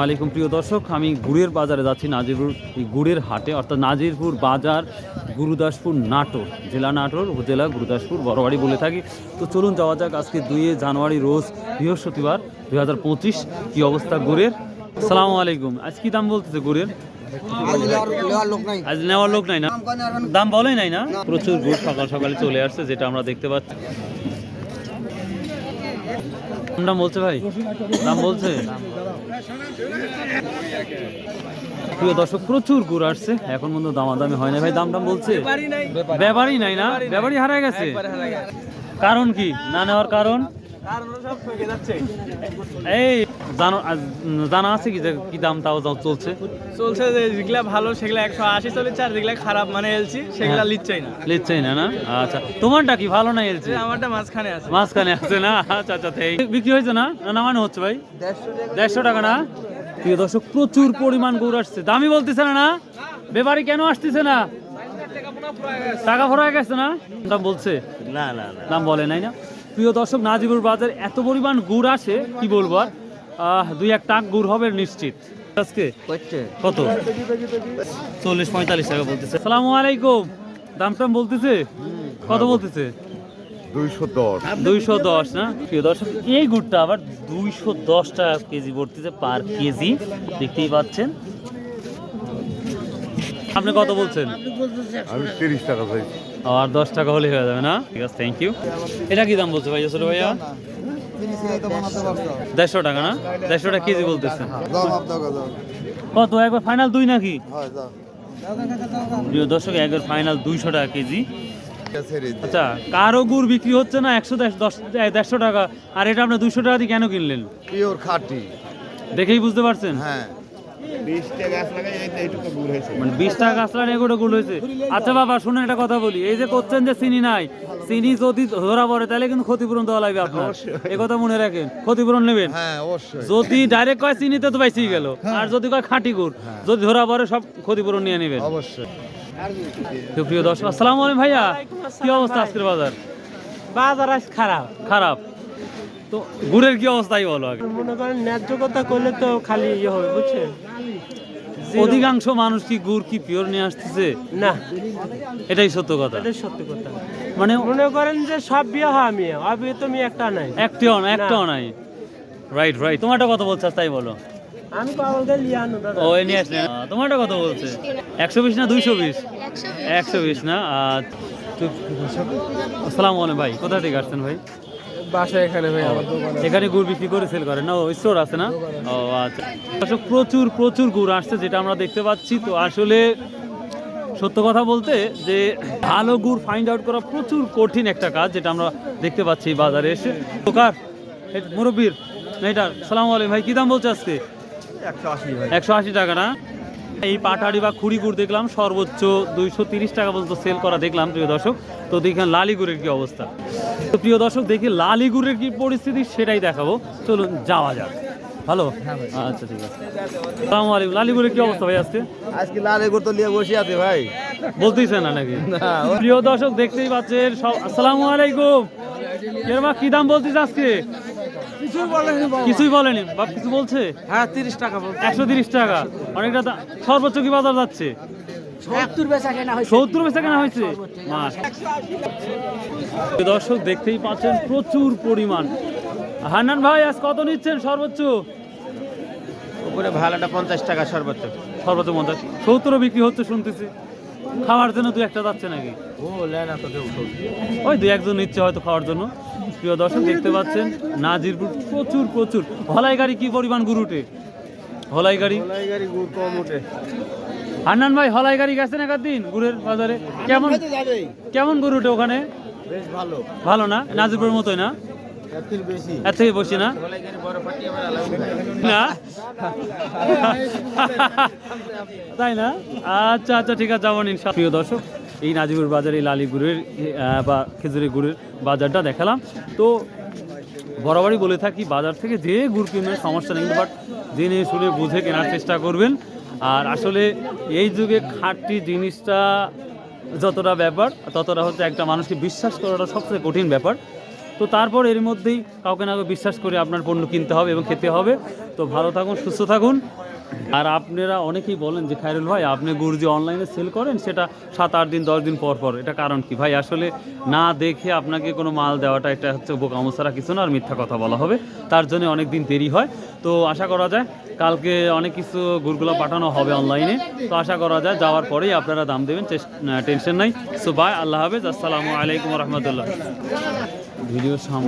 আলাইকুম, প্রিয় দর্শক। আমি গুড়ের বাজারে যাচ্ছি, নাজিরপুর গুড়ের হাটে, অর্থাৎ নাজিরপুর বাজার, গুরুদাসপুর নাটোর, জেলা নাটোর উপজেলা গুরুদাসপুর, বড়বাড়ি বলে থাকি। তো চলুন যাওয়া যাক, আজকে দুইয়ে জানুয়ারি রোজ বৃহস্পতিবার দুই হাজার পঁচিশ কী অবস্থা গুড়ের? সালাম আলাইকুম। আজ কি দাম বলতেছে গুড়ের? আজ নেওয়ার লোক নাই না? দাম বলেই নাই না? প্রচুর গুড় সকাল সকালে চলে আসছে, যেটা আমরা দেখতে পাচ্ছি। দাম বলছে ভাই? দাম বলছে? প্রিয় দর্শক প্রচুর গুড় আসছে। এখন পর্যন্ত দামাদামি হয় না ভাই দাম দাম বলছে ব্যাপারই নাই না? ব্যাপারই হারায় গেছে। কারণ কি? না নেওয়ার কারণ? এই জানো জানা আছে কি যে কি দাম তাও চলছে? চলছে যে যেগুলা ভালো সেগুলা একশো আশি চলেছে আর যেগুলা খারাপ মানে এলছি সেগুলা হ্যাঁ। লিচ্ছাই না। লিখছেই না না? আচ্ছা তোমারটা কি ভালো না এলছে আমারটা মাঝখানে আছে। মাঝখানে আছে না? আচ্ছা আচ্ছা বিক্রি হয়েছে না? না নামানো হচ্ছে ভাই? দেড়শো টাকা না? প্রিয় দর্শক প্রচুর পরিমাণ গরু আসছে। দামি বলতেছে না না? ব্যাপারী কেন আসতেছে না? টাকা ভরা গেছে না? দাম বলছে? না না না। দাম বলে নাই না? প্রিয় দর্শক নাজিবুর বাজার এত পরিমাণ গুড় আসে কি বলব আর? দুই এক টাক গুড় হবে নিশ্চিত। আজকে কত? চল্লিশ পঁয়তাল্লিশ টাকা বলতেছে। সালামু আলাইকুম। দাম টাম বলতেছে? কত বলতেছে? দুইশো দশ। দুইশো দশ না? প্রিয় দর্শক এই গুড়টা আবার দুইশো দশ টাকা কেজি পড়তেছে পার কেজি। দেখতেই পাচ্ছেন। আপনি কত বলছেন? আমি তিরিশ টাকা চাইছি আর দশ টাকা হলে হয়ে যাবে না? ঠিক আছে থ্যাংক ইউ এটা কি দাম বলছে ভাইয়া ছোট ভাইয়া? দেড়শো টাকা না? দেড়শো টাকা কেজি বলতেছে। কত একবার ফাইনাল দুই নাকি? প্রিয় দর্শক একবার ফাইনাল দুইশো টাকা কেজি। আচ্ছা কারও গুড় বিক্রি হচ্ছে না একশো দশ দেড়শো টাকা? আর এটা আপনি দুইশো টাকা দিয়ে কেন কিনলেন? পিওর খাঁটি। দেখেই বুঝতে পারছেন? হ্যাঁ। বিশটা গাছ লাগাই মানে এগুলো গুলো হয়েছে। আচ্ছা বাবা শুনুন একটা কথা বলি। এই যে করছেন যে চিনি নাই চিনি যদি ধরা পড়ে তাহলে কিন্তু ক্ষতিপূরণ দেওয়া লাগবে আপনার। এ কথা মনে রাখেন ক্ষতিপূরণ নেবেন। হ্যাঁ যদি ডাইরেক্ট কয় চিনিতে তো বাইসেই গেল। আর যদি কয় খাঁটি গুড় যদি ধরা পড়ে সব ক্ষতিপূরণ নিয়ে নেবেন। অবশ্যই। প্রিয় দর্শক আসসালামু আলাইকুম ভাইয়া। কি অবস্থা আজকের বাজার? বাজার আজ খারাপ। খারাপ। তো গুড়ের কি অবস্থাই বলো আগে। মনে করেন ন্যায্য কথা করলে তো খালি ইয়ে হবে বুঝছেন? অধিকাংশ মানুষ কি গুড় কি পিওর নিয়ে আসতেছে? না। এটাই সত্য কথা। এটাই সত্যি কথা। মানে মনে করেন যে সব বিয়ে হয় আমি অবিয়ে তো আমি একটা নাই। একটিও না একটাও নাই। রাইট রাইট তোমারটা কথা বলছে তাই বলো। আমি পাগলকে লিয়ানো দাদা। ও এ নিয়ে আসলে তোমারটা কথা বলছে। একশো বিশ না দুইশো বিশ? একশো বিশ। না? আর আসসালামু আলাইকুম ভাই কোথা থেকে আসছেন ভাই? বাসা এখানে ভাই আমার এখানে গুড় বিক্রি করে সেল করেন। না ও স্টোর আছে না? ও আচ্ছা। দর্শক, প্রচুর প্রচুর গুড় আসছে যেটা আমরা দেখতে পাচ্ছি। তো আসলে সত্য কথা বলতে যে ভালো গুড় ফাইন্ড আউট করা প্রচুর কঠিন একটা কাজ যেটা আমরা দেখতে পাচ্ছি এই বাজারে এসে। দোকার মুরব্বীর মেয়েটার। সালাম আলাইকুম ভাই কি দাম বলছে আজকে? একশো আশি একশো আশি টাকা না? এই পাটাড়ি বা খুঁড়ি গুড় দেখলাম সর্বোচ্চ দুইশো তিরিশ টাকা পর্যন্ত সেল করা দেখলাম প্রিয় দর্শক। তো দেখেন লালি গুড়ের কি অবস্থা। তো প্রিয় দর্শক দেখি লালি গুড়ের কি পরিস্থিতি সেটাই দেখাবো। চলুন যাওয়া যাক। ভালো? আচ্ছা ঠিক আছে। সালাম আলাইকুম। লালি গুড়ের কি অবস্থা ভাই আজকে? আজকে লাল এগুলো তো নিয়ে বসে আছে ভাই। বলতেইছে না নাকি? প্রিয় দর্শক দেখতেই পাচ্ছেন সব আসসালামু আলাইকুম। এরমা কি দাম বলছিস আজকে? কিছুই বলেনি বাপ কিছু বলছে? হ্যাঁ তিরিশ টাকা একশো তিরিশ টাকা। অনেকটা সর্বোচ্চ কি বাজার যাচ্ছে? সত্তর বেচা কেনা হয়েছে। সত্তর বেচা কেনা হয়েছে? মাস দর্শক দেখতেই পাচ্ছেন প্রচুর পরিমাণ। হান্নান ভাই আজ কত নিচ্ছেন সর্বোচ্চ? উপরে ভাড়াটা পঞ্চাশ টাকা সর্বোচ্চ। সর্বোচ্চ পঞ্চাশ। সত্তরও বিক্রি হচ্ছে শুনতেছি। খাওয়ার জন্য দু একটা যাচ্ছে নাকি? ওই দু একজন নিচ্ছে হয়তো খাওয়ার জন্য। প্রিয় দর্শক দেখতে পাচ্ছেন নাজিরপুর প্রচুর প্রচুর। হলাই গাড়ি কি পরিমাণ গুরুটে হলাই গাড়ি গাড়ি গুড় কম উঠে। হান্নান ভাই হলাই গাড়ি গেছেন দিন গুড়ের বাজারে? কেমন কেমন গরুটে ওখানে? বেশ ভালো। ভালো না? নাজিরপুরের মতোই না? এর থেকে বেশি। না? না? তাই না? আচ্ছা আচ্ছা ঠিক আছে যাবেন ইনশাল্লাহ প্রিয় দর্শক, এই নাজিবুর বাজার, এই লালি গুড়ের বা খেজুরি গুড়ের বাজারটা দেখালাম। তো বরাবরই বলে থাকি, বাজার থেকে যে গুড় কিনবেন, সমস্যা নেই, বাট জেনে শুনে বুঝে কেনার চেষ্টা করবেন। আর আসলে এই যুগে খাঁটি জিনিসটা যতটা ব্যাপার, ততটা হচ্ছে একটা মানুষকে বিশ্বাস করাটা সবচেয়ে কঠিন ব্যাপার। তো তারপর এর মধ্যেই কাউকে না বিশ্বাস করে আপনার পণ্য কিনতে হবে এবং খেতে হবে। তো ভালো থাকুন, সুস্থ থাকুন। আর আপনারা অনেকেই বলেন যে, খায়রুল ভাই, আপনি যে অনলাইনে সেল করেন, সেটা সাত, আট দিন, দশ দিন পর পর। এটা কারণ কি? ভাই, আসলে না দেখে আপনাকে কোনো মাল দেওয়াটা এটা হচ্ছে বোকামো ছাড়া কিছু না, আর মিথ্যা কথা বলা হবে। তার জন্য অনেক দিন দেরি হয়। তো আশা করা যায়, কালকে অনেক কিছু গুড়গুলো পাঠানো হবে অনলাইনে তো আশা করা যায়, যাওয়ার পরেই আপনারা দাম দেবেন টেনশন নাই। সো বাই আল্লাহ হাফেজ। আসসালামু আলাইকুম রহমতুল্লাহ। ভিডিও সাম